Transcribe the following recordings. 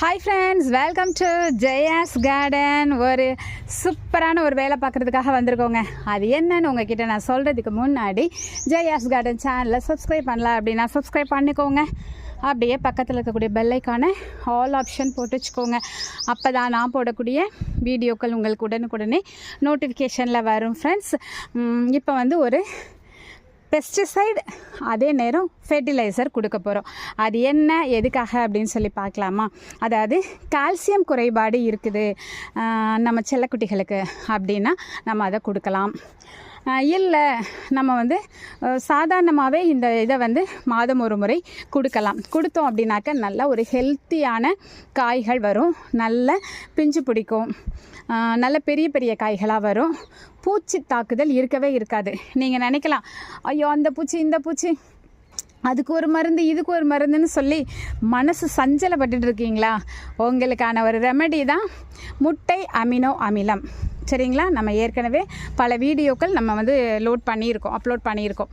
Hi friends welcome to Jaya's garden ஒரு சூப்பரான ஒரு வேலை பார்க்குறதுக்காக வந்திருக்கோங்க. அது என்னன்னு உங்ககிட்ட நான் சொல்கிறதுக்கு முன்னாடி ஜெயாஸ் கார்டன் சேனலை சப்ஸ்கிரைப் பண்ணலாம் அப்படின்னா சப்ஸ்கிரைப் பண்ணிக்கோங்க. அப்படியே பக்கத்தில் இருக்கக்கூடிய பெல்லைக்கான ஆல் ஆப்ஷன் போட்டு வச்சுக்கோங்க. அப்போ தான் நான் போடக்கூடிய வீடியோக்கள் உங்களுக்கு உடனுக்குடனே நோட்டிஃபிகேஷனில் வரும் ஃப்ரெண்ட்ஸ் இப்போ வந்து ஒரு பெஸ்டிசைடு அதே நேரம் ஃபெர்டிலைசர் கொடுக்க போகிறோம் அது என்ன எதுக்காக அப்படின்னு சொல்லி பார்க்கலாமா? அதாவது கால்சியம் குறைபாடு இருக்குது. நம்ம செல்லக்குட்டிகளுக்கு அப்படின்னா நம்ம அதை கொடுக்கலாம். இல்லை நம்ம வந்து சாதாரணமாகவே இந்த இதை வந்து மாதம் ஒரு முறை கொடுக்கலாம். கொடுத்தோம் அப்படின்னாக்க நல்ல ஒரு ஹெல்த்தியான காய்கள் வரும். நல்ல பிஞ்சு பிடிக்கும். நல்ல பெரிய பெரிய காய்களாக வரும். பூச்சி தாக்குதல் இருக்கவே இருக்காது. நீங்கள் நினைக்கலாம் ஐயோ அந்த பூச்சி இந்த பூச்சி அதுக்கு ஒரு மருந்து இதுக்கு ஒரு மருந்துன்னு சொல்லி மனசு சஞ்சலப்பட்டுட்டு இருக்கீங்களா? உங்களுக்கான ஒரு ரெமெடி தான் முட்டை அமினோ அமிலம். சரிங்களா? நம்ம ஏற்கனவே பல வீடியோக்கள் நம்ம வந்து லோட் பண்ணியிருக்கோம் அப்லோட் பண்ணியிருக்கோம்.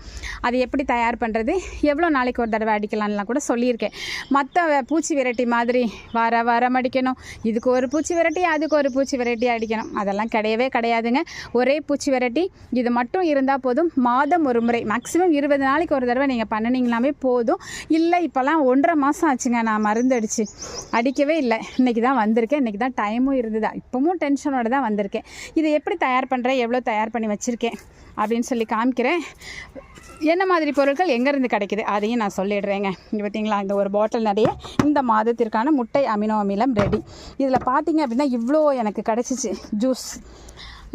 அது எப்படி தயார் பண்ணுறது எவ்வளோ நாளைக்கு ஒரு தடவை அடிக்கலாம்லாம் கூட சொல்லியிருக்கேன். மற்ற பூச்சி விரட்டி மாதிரி வர வாரம் அடிக்கணும். இதுக்கு ஒரு பூச்சி விரட்டி அதுக்கு ஒரு பூச்சி விரட்டி அடிக்கணும். அதெல்லாம் கிடையவே கிடையாதுங்க. ஒரே பூச்சி விரட்டி இது மட்டும் இருந்தால் போதும். மாதம் ஒரு முறை மேக்ஸிமம் இருபது நாளைக்கு ஒரு தடவை நீங்கள் பண்ணினீங்களாமே போதும். இல்லை இப்போல்லாம் ஒன்றரை மாதம் ஆச்சுங்க நான் மருந்து அடித்து அடிக்கவே இல்லை. இன்றைக்கி தான் வந்திருக்கேன். இன்றைக்கி தான் டைமும் இருந்ததா? இப்போவும் டென்ஷனோட தான் வந்திருக்கேன். இதை எப்படி தயார் பண்ணுறேன் எவ்வளோ தயார் பண்ணி வச்சுருக்கேன் அப்படின்னு சொல்லி காமிக்கிறேன். என்ன மாதிரி பொருட்கள் எங்கேருந்து கிடைக்குது அதையும் நான் சொல்லிடுறேங்க. இங்கே பார்த்தீங்களா இந்த ஒரு பாட்டில் நிறைய இந்த மாதத்திற்கான முட்டை அமினோ அமிலம் ரெடி இதில் பார்த்தீங்க அப்படின்னா இவ்வளோ எனக்கு கிடச்சிச்சு. ஜூஸ்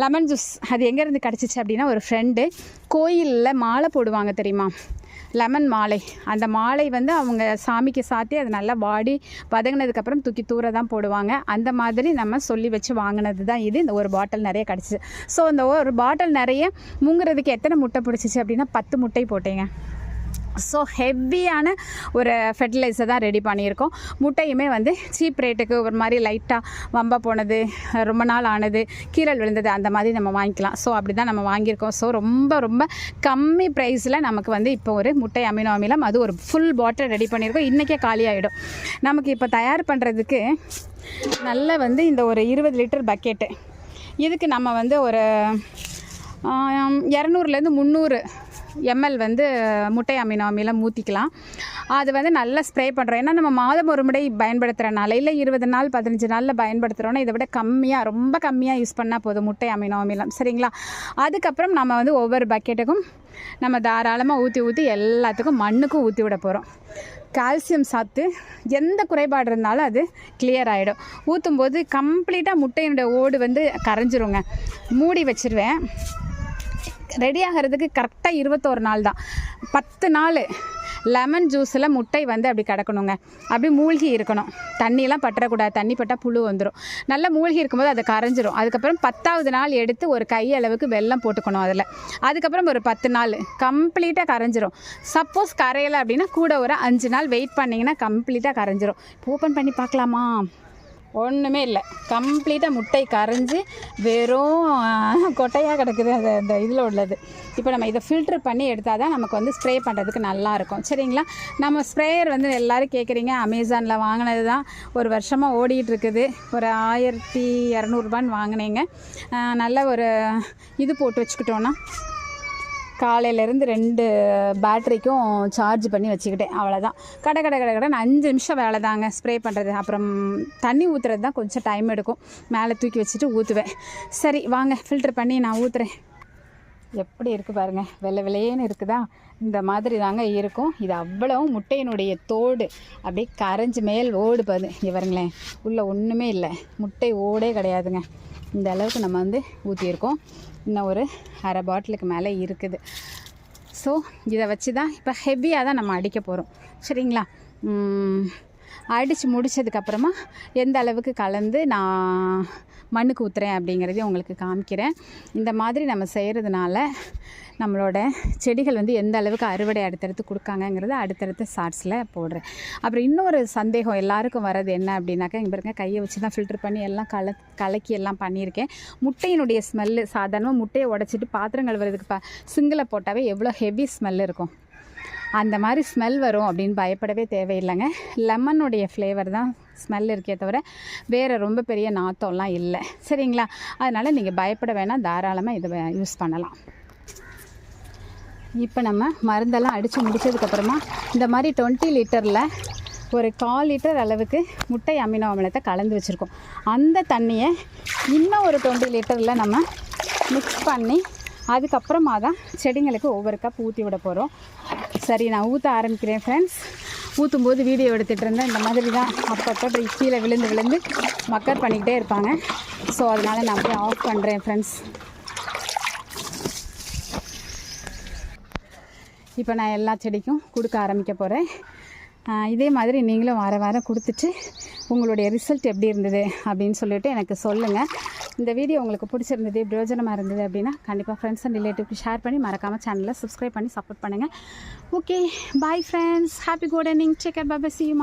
லெமன் ஜூஸ் அது எங்கேருந்து கிடச்சிச்சு அப்படின்னா ஒரு ஃப்ரெண்டு கோயிலில் மாலை போடுவாங்க தெரியுமா? லெமன் மாலை. அந்த மாலை வந்து அவங்க சாமிக்கு சாத்தி அது நல்லா வாடி வதங்கினதுக்கப்புறம் தூக்கி தூர தான் போடுவாங்க. அந்த மாதிரி நம்ம சொல்லி வச்சு வாங்கினது தான் இது. இந்த ஒரு பாட்டில் நிறைய கிடச்சிச்சு. ஸோ இந்த ஒரு பாட்டில் நிறைய முங்குறதுக்கு எத்தனை முட்டை பிடிச்சிச்சு அப்படின்னா பத்து முட்டை போட்டேங்க. ஸோ ஹெவியான ஒரு ஃபெர்டிலைசர் தான் ரெடி பண்ணியிருக்கோம். முட்டையுமே வந்து சீப் ரேட்டுக்கு ஒரு மாதிரி லைட்டாக வம்ப போனது ரொம்ப நாள் ஆனது கீரல் விழுந்தது அந்த மாதிரி நம்ம வாங்கிக்கலாம். ஸோ அப்படி தான் நம்ம வாங்கியிருக்கோம். ஸோ ரொம்ப ரொம்ப கம்மி ப்ரைஸில் நமக்கு வந்து இப்போ ஒரு முட்டை அமினோ அமிலம் அது ஒரு ஃபுல் பாட்டில் ரெடி பண்ணியிருக்கோம். இன்றைக்கே காலி ஆகிடும் நமக்கு இப்போ தயார் பண்ணுறதுக்கு நல்ல வந்து இந்த ஒரு இருபது லிட்டர் பக்கெட்டு இதுக்கு நம்ம வந்து ஒரு இரநூறுலேருந்து முந்நூறு எம்எல் வந்து முட்டை அமினோ அமிலம் ஊற்றிக்கலாம் அது வந்து நல்லா ஸ்ப்ரே பண்ணுறோம் ஏன்னா நம்ம மாதம் ஒரு முறை பயன்படுத்துகிறனால இல்லை இருபது நாள் பதினஞ்சு நாளில் பயன்படுத்துகிறோன்னா இதை விட கம்மியாக ரொம்ப கம்மியாக யூஸ் பண்ணால் போதும் முட்டை அமினோ அமிலம். சரிங்களா? அதுக்கப்புறம் நம்ம வந்து ஒவ்வொரு பக்கெட்டுக்கும் நம்ம தாராளமாக ஊற்றி ஊற்றி எல்லாத்துக்கும் மண்ணுக்கும் ஊற்றி விட போகிறோம் கால்சியம் சாத்து எந்த குறைபாடு இருந்தாலும் அது கிளியர் ஆகிடும் ஊற்றும் போது கம்ப்ளீட்டாக முட்டையினுடைய ஓடு வந்து கரைஞ்சிருங்க. மூடி வச்சிருவேன். ரெடி ஆகிறதுக்கு கரெக்டாக இருபத்தோரு நாள் தான். பத்து நாள் லெமன் ஜூஸில் முட்டை வந்து அப்படி கிடக்கணுங்க. அப்படி மூழ்கி இருக்கணும். தண்ணியெலாம் பற்றக்கூடாது. தண்ணி பட்டால் புழு வந்துடும் நல்லா மூழ்கி இருக்கும்போது அது கரைஞ்சிரும். அதுக்கப்புறம் பத்தாவது நாள் எடுத்து ஒரு கை அளவுக்கு வெல்லம் போட்டுக்கணும் அதில். அதுக்கப்புறம் ஒரு பத்து நாள் கம்ப்ளீட்டாக கரைஞ்சிரும். சப்போஸ் கரையலை அப்படின்னா கூட ஒரு அஞ்சு நாள் வெயிட் பண்ணிங்கன்னா கம்ப்ளீட்டாக கரைஞ்சிரும். ஓப்பன் பண்ணி பார்க்கலாமா? ஒன்றுமே இல்லை. கம்ப்ளீட்டாக முட்டை கரைஞ்சி வெறும் கொட்டையாக கிடக்குது. அது அந்த இதில் உள்ளது. இப்போ நம்ம இதை ஃபில்ட்ரு பண்ணி எடுத்தால் தான் நமக்கு வந்து ஸ்ப்ரே பண்ணுறதுக்கு நல்லாயிருக்கும் சரிங்களா? நம்ம ஸ்ப்ரேயர் வந்து எல்லோரும் கேட்குறீங்க அமேசானில் வாங்கினது தான் ஒரு வருஷமாக ஓடிட்டு இருக்குது. ஒரு ஆயிரத்தி இரநூறுபான்னு வாங்கினீங்க. நல்ல ஒரு இது போட்டு வச்சுக்கிட்டோன்னா காலையிலேருந்து ரெண்டு பேட்டரிக்கும் சார்ஜ் பண்ணி வச்சுக்கிட்டேன் அவ்வளோதான் கடை கடை கடை கடைன்னு அஞ்சு நிமிஷம் வேலை தாங்க. ஸ்ப்ரே பண்ணுறது அப்புறம் தண்ணி ஊற்றுறது தான் கொஞ்சம் டைம் எடுக்கும். மேலே தூக்கி வச்சுட்டு ஊற்றுவேன் சரி வாங்க ஃபில்டர் பண்ணி நான் ஊற்றுறேன் எப்படி இருக்குது பாருங்கள் வெள்ளை வெள்ளையேன்னு இருக்குதா? இந்த மாதிரி தாங்க இருக்கும். இது அவ்வளவும் முட்டையினுடைய தோடு. அப்படியே கரைஞ்சி மேல் ஓடு இவருங்களேன் உள்ளே ஒன்றுமே இல்லை. முட்டை ஓடே கிடையாதுங்க. இந்த அளவுக்கு நம்ம வந்து ஊற்றியிருக்கோம் இன்னும் ஒரு அரை பாட்டிலுக்கு மேலே இருக்குது. ஸோ இதை வச்சு தான் இப்போ ஹெவியாக தான் நம்ம அடிக்க போகிறோம் சரிங்களா? அடித்து முடித்ததுக்கப்புறமா எந்த அளவுக்கு கலந்து நான் மண்ணுக்கு ஊற்றுறேன் அப்படிங்கிறதையும் உங்களுக்கு காமிக்கிறேன். இந்த மாதிரி நம்ம செய்கிறதுனால நம்மளோட செடிகள் வந்து எந்த அளவுக்கு அறுவடை அடுத்தடுத்து கொடுக்காங்கங்கிறத அடுத்தடுத்த ஷார்ட்ஸில் போடுறேன். அப்புறம் இன்னொரு சந்தேகம் எல்லாருக்கும் வர்றது என்ன அப்படின்னாக்கா இங்கே பாருங்க கையை வச்சு தான் ஃபில்டர் பண்ணி எல்லாம் கல கலக்கி எல்லாம் பண்ணியிருக்கேன். முட்டையினுடைய ஸ்மெல்லு சாதாரணமாக முட்டையை உடச்சிட்டு பாத்திரம் கழுவுறதுக்கு ப சிங்கில் போட்டாவே எவ்வளோ ஹெவி ஸ்மெல் இருக்கும். அந்த மாதிரி ஸ்மெல் வரும் அப்படின்னு பயப்படவே தேவையில்லைங்க. லெமனுடைய ஃப்ளேவர் தான் ஸ்மெல் இருக்கே தவிர வேறு ரொம்ப பெரிய நாத்தம்லாம் இல்லை. சரிங்களா? அதனால் நீங்கள் பயப்பட வேணாம். தாராளமாக இதை யூஸ் பண்ணலாம். இப்போ நம்ம மருந்தெல்லாம் அடித்து முடித்ததுக்கப்புறமா இந்த மாதிரி டுவெண்ட்டி லிட்டரில் ஒரு கால் லிட்டர் அளவுக்கு முட்டை அமினோ அமிலத்தை கலந்து வச்சுருக்கோம். அந்த தண்ணியை இன்னும் ஒரு டுவெண்ட்டி லிட்டரில் நம்ம மிக்ஸ் பண்ணி அதுக்கப்புறமா தான் செடிங்களுக்கு ஒவ்வொரு கப் ஊற்றி விட போகிறோம் சரி நான் ஊற்ற ஆரம்பிக்கிறேன் ஃப்ரெண்ட்ஸ் ஊற்றும் போது வீடியோ எடுத்துகிட்டு இருந்தேன். இந்த மாதிரி தான் அப்பப்போ அப்படி கீழே விழுந்து விழுந்து மக்கர் பண்ணிக்கிட்டே இருப்பாங்க. ஸோ அதனால் நான் போய் ஆஃப் பண்ணுறேன் ஃப்ரெண்ட்ஸ் இப்போ நான் எல்லா செடிக்கும் கொடுக்க ஆரம்பிக்க போகிறேன் இதே மாதிரி நீங்களும் வார வாரம் கொடுத்துட்டு உங்களுடைய ரிசல்ட் எப்படி இருந்தது அப்படின்னு சொல்லிட்டு எனக்கு சொல்லுங்கள் இந்த வீடியோ உங்களுக்கு பிடிச்சிருந்தது பிரயோஜனமாக இருந்தது அப்படின்னா கண்டிப்பாக ஃப்ரெண்ட்ஸ் அண்ட் ரிலேட்டிவ்க்கு ஷேர் பண்ணி மறக்காமல் சேனலை சப்ஸ்கிரைப் பண்ணி சப்போர்ட் பண்ணுங்கள் okay bye friends happy good evening check பாபா சியுமா